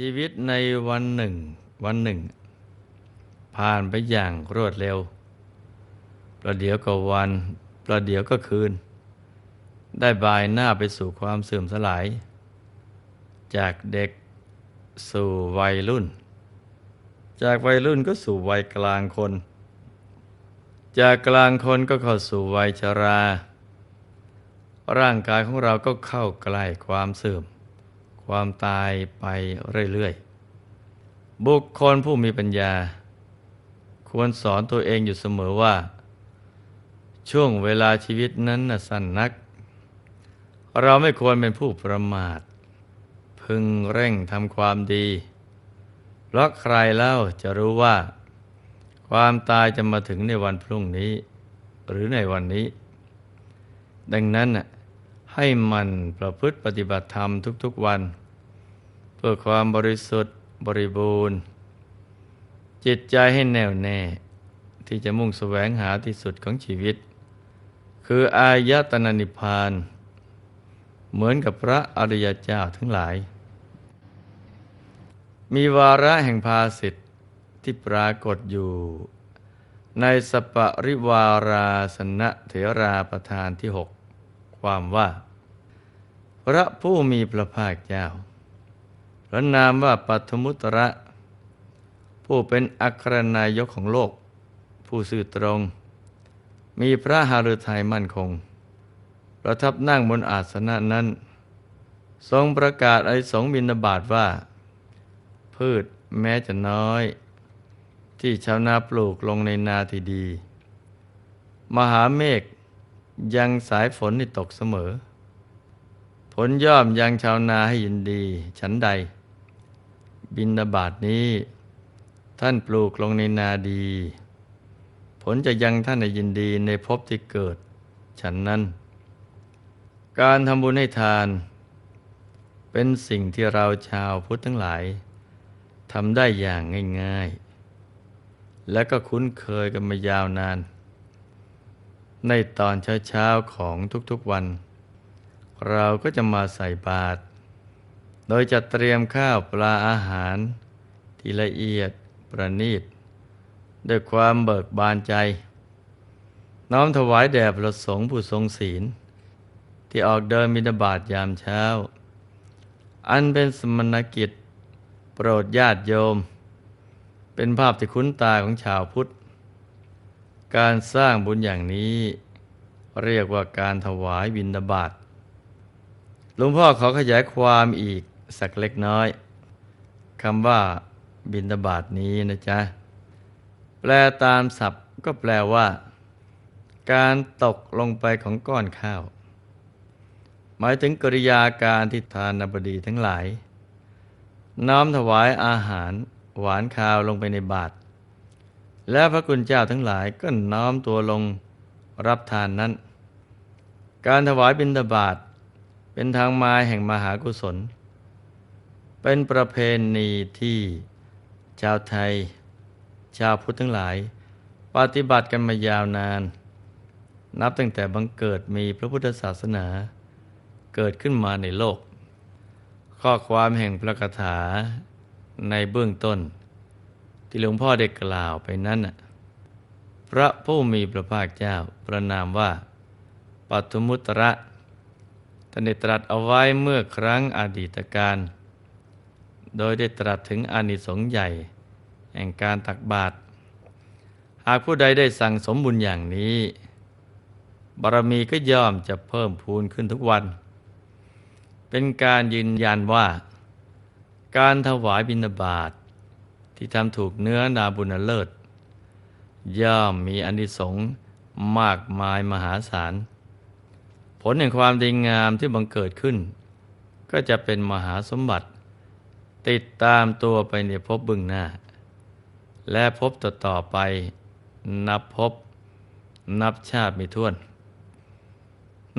ชีวิตในวันหนึ่ง วันหนึ่ง ผ่านไปอย่างรวดเร็ว ประเดี๋ยวก็วัน ประเดี๋ยวก็คืน ได้บายหน้าไปสู่ความเสื่อมสลาย จากเด็กสู่วัยรุ่น จากวัยรุ่นก็สู่วัยกลางคน จากกลางคนก็เข้าสู่วัยชรา ร่างกายของเราก็เข้าใกล้ความเสื่อม ความตายไปเรื่อยๆ บุคคลผู้มีปัญญา ควรสอนตัวเองอยู่เสมอว่า ช่วงเวลาชีวิตนั้นนะสั้นนัก เราไม่ควรเป็นผู้ประมาท พึงเร่งทำความดีเพราะใครเล่าจะรู้ว่า ความตายจะมาถึงในวันพรุ่งนี้ หรือในวันนี้ ดังนั้นน่ะ ให้มันประพฤติปฏิบัติธรรมทุกๆวัน เพื่อความบริสุทธิ์บริบูรณ์ จิตใจให้แน่วแน่ ที่จะมุ่งแสวงหาที่สุดของชีวิต คืออายตนะนิพพาน เหมือนกับพระอริยเจ้าทั้งหลาย มีวาระแห่งภาสิทธิ์ที่ปรากฏอยู่ ในสปริวาราสนเถราประธานที่หกความว่า พระผู้มีพระภาคเจ้า พระนามว่าปัทมุตระ ผู้เป็นอัครนายกของโลก ผู้สื่อตรง มีพระหฤทัยมั่นคง ประทับนั่งบนอาสนะนั้น ทรงประกาศไอสงบินาบาตว่า พืชแม้จะน้อย ที่ชาวนาปลูกลงในนาที่ดี มหาเมฆยังสายฝนที่ตกเสมอ ผลย่อมยังชาวนาให้ยินดี ฉันใด บินบาตนี้ ท่านปลูกลงในนาดี ผลจะยังท่านให้ยินดีในภพที่เกิด ฉันนั้น การทำบุญให้ทาน เป็นสิ่งที่เราชาวพุทธทั้งหลายทำได้อย่างง่าย ๆ และก็คุ้นเคยกันมายาวนาน ในตอนเช้าๆของทุกๆวัน เราก็จะมาใส่บาตรโดยจะเตรียมข้าวปลาอาหาร ที่ละเอียดประณีต ด้วยความเบิกบานใจ น้อมถวายแด่พระสงฆ์ผู้ทรงศีล ที่ออกเดินมินาบาตยามเช้า อันเป็นสมณกิจ โปรดญาติโยม เป็นภาพที่คุ้นตาของชาวพุทธ การสร้างบุญอย่างนี้ เรียกว่าการถวายบิณฑบาต หลวงพ่อขอขยายความอีกสักเล็กน้อยคำว่าบิณฑบาตนี้นะจ๊ะ แปลตามศัพท์ก็แปลว่า การตกลงไปของก้อนข้าว หมายถึงกริยาการที่ทานบดีทั้งหลาย น้อมถวายอาหารหวานคาวลงไปในบาตรและพระคุณเจ้าทั้งหลายก็น้อมตัวลงรับทานนั้น การถวายบิณฑบาต เป็นทางมาแห่งมหากุศล เป็นประเพณีที่ชาวไทย ชาวพุทธทั้งหลาย ปฏิบัติกันมายาวนาน นับตั้งแต่บังเกิดมีพระพุทธศาสนา เกิดขึ้นมาในโลก ข้อความแห่งพระคาถาในเบื้องต้น ที่หลวงพ่อได้กล่าวไปนั้นน่ะพระผู้มีพระภาคเจ้าประนามว่าปัทุมุตระ ท่านได้ตรัสเอาไว้เมื่อครั้งอดีตการ โดยได้ตรัสถึงอานิสงส์ใหญ่ แห่งการตักบาตร หากผู้ใดได้สั่งสมบุญอย่างนี้ บารมีก็ย่อมจะเพิ่มพูนขึ้นทุกวัน เป็นการยืนยันว่า การถวายบิณฑบาตทที่ทำถูกเนื้อนาบุญเลิศ ย่อมมีอนิสงส์มากมายมหาศาล ลแห่งความดีงามที่บังเกิดขึ้น ก็จะเป็นมหาสมบัติ ติดตามตัวไปในภพบึงหน้า และพบต่อต่อไปนับพบนับชาติไม่ถ้วน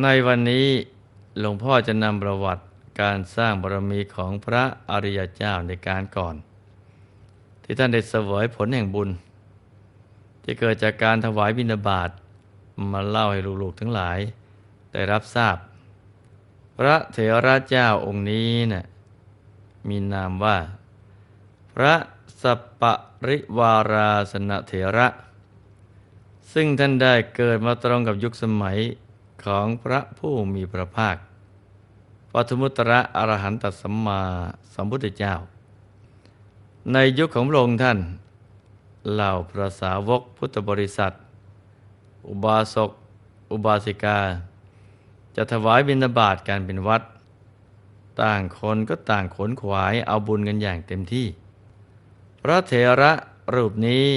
ในวันนี้หลวงพ่อจะนำประวัติการสร้างบารมีของพระอริยเจ้าในการก่อน ที่ท่านได้เสวยผลแห่งบุญ ที่เกิดจากการถวายบิณฑบาตมาเล่าให้ลูกๆทั้งหลาย ได้รับทราบ พระเถระเจ้าองค์นี้นะ่ะมีนามว่า พระสปปริวาราสนเถระ ซึ่งท่านได้เกิดมาตรงกับยุคสมัยของพระผู้มีพระภาคปฐมุตระอรหันตสัมมาสัมพุทธเจ้า ในยุคของพระองค์ท่าน เหล่าพระสาวกพุทธบริษัท อุบาสก อุบาสิกา จะถวายบิณฑบาตการเป็นวัด ต่างคนก็ต่างขนขวายเอาบุญกันอย่างเต็มที่ พระเถระรูปนี้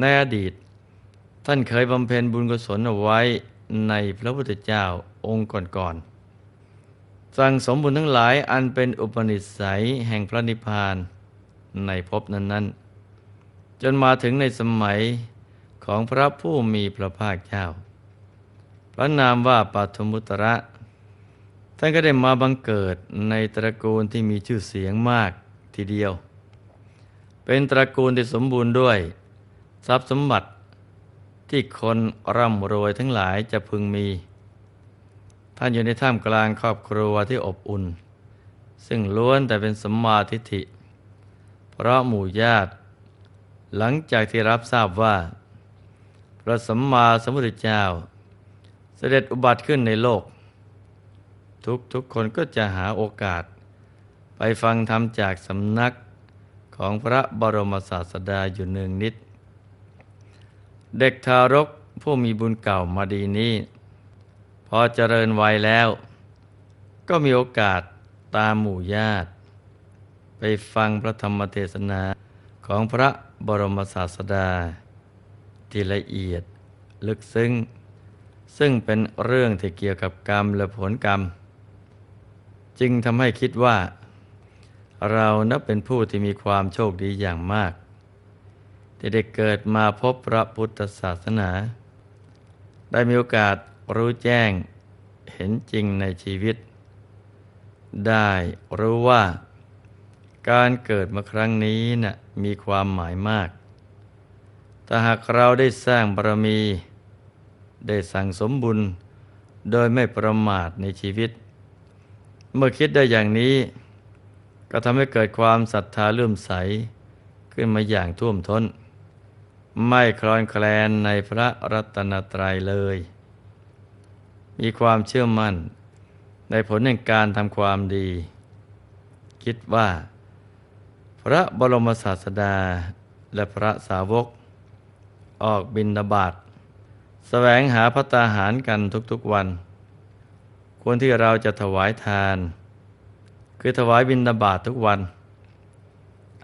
ในอดีต ท่านเคยบำเพ็ญบุญกุศลเอาไว้ในพระพุทธเจ้าองค์ก่อนๆสั่งสมบุญทั้งหลายอันเป็นอุปนิสัยแห่งพระนิพพานในภพนั้น ๆ จนมาถึงในสมัยของพระผู้มีพระภาคเจ้า พระนามว่าปัทมุตระ ท่านก็ได้มาบังเกิดในตระกูลที่มีชื่อเสียงมากทีเดียว เป็นตระกูลที่สมบูรณ์ด้วย ทรัพย์สมบัติที่คนร่ำรวยทั้งหลายจะพึงมี ท่านอยู่ในท่ามกลางครอบครัวที่อบอุ่น ซึ่งล้วนแต่เป็นสมมาทิฏฐิ เพราะหมู่ญาติ หลังจากที่รับทราบว่า พระสัมมาสัมพุทธเจ้า สด็จอุบัติขึ้นในโลก ทุกทุกคนก็จะหาโอกาส ไปฟังธรรมจากสำนักของพระบรมศาสดาอยู่เนืองนิด เด็กทารกผู้มีบุญเก่ามาดีนี้ พอเจริญวัยแล้ว ก็มีโอกาสตามหมู่ญาติ ไปฟังพระธรรมเทศนาของพระบรมศาสดา ที่ละเอียดลึกซึ้ง ซึ่งเป็นเรื่องที่เกี่ยวกับกรรมและผลกรรม จึงทำให้คิดว่า เรานับเป็นผู้ที่มีความโชคดีอย่างมาก ที่ได้เกิดมาพบพระพุทธศาสนา ได้มีโอกาสรู้แจ้งเห็นจริงในชีวิต ได้รู้ว่าการเกิดมาครั้งนี้นะ่ะมีความหมายมากถ้าหากเราได้สร้างบารมี ได้สั่งสมบุญ โดยไม่ประมาทในชีวิต เมื่อคิดได้อย่างนี้ ก็ทำให้เกิดความศรัทธาเลื่อมใสขึ้นมาอย่างท่วมท้น ไม่คลอนแคลนในพระรัตนตรัยเลย มีความเชื่อมั่น ในผลแห่งการทำความดี คิดว่า พระบรมศาสดาและพระสาวก ออกบินดาบาต แสวงหาพระตาหารกันทุกๆวัน ควรที่เราจะถวายทาน คือถวายบิณฑบาตททุกวัน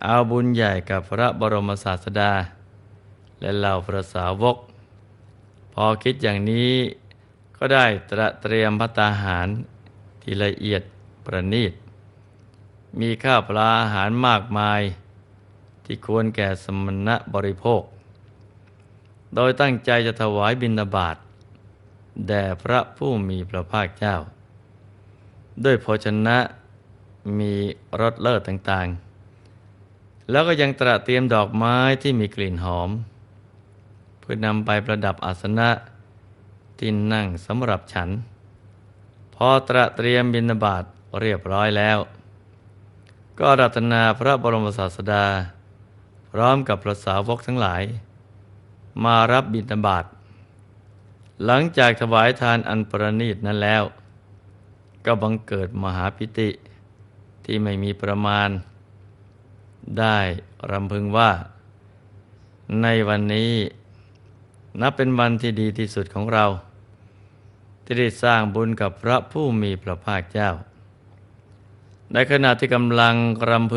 เอาบุญใหญ่กับพระบรมศาสดา และเหล่าพระสาวก พอคิดอย่างนี้ก็ได้ตระเตรียมพระตาหารที่ละเอียดประณีต มีข้าวปลาอาหารมากมาย ที่ควรแก่สมณะบริโภค โดยตั้งใจจะถวายบิณฑบาตแด่พระผู้มีพระภาคเจ้า ด้วยโภชนะมีรสเลิศต่างๆ แล้วก็ยังตระเตรียมดอกไม้ที่มีกลิ่นหอม เพื่อนำไปประดับอาสนะที่นั่งสำหรับฉัน พอตระเตรียมบิณฑบาตเรียบร้อยแล้ว ก็รัตนาพระบรมศาสดา พร้อมกับพระสาวกทั้งหลาย มารับบิณฑบาตหลังจากถวายทานอันประณีตนั้นแล้ว ก็บังเกิดมหาพิติที่ไม่มีประมาณ ได้รำพึงว่า ในวันนี้นับเป็นวันที่ดีที่สุดของเรา ที่ได้สร้างบุญกับพระผู้มีพระภาคเจ้า ในขณะที่กำลังรำพึง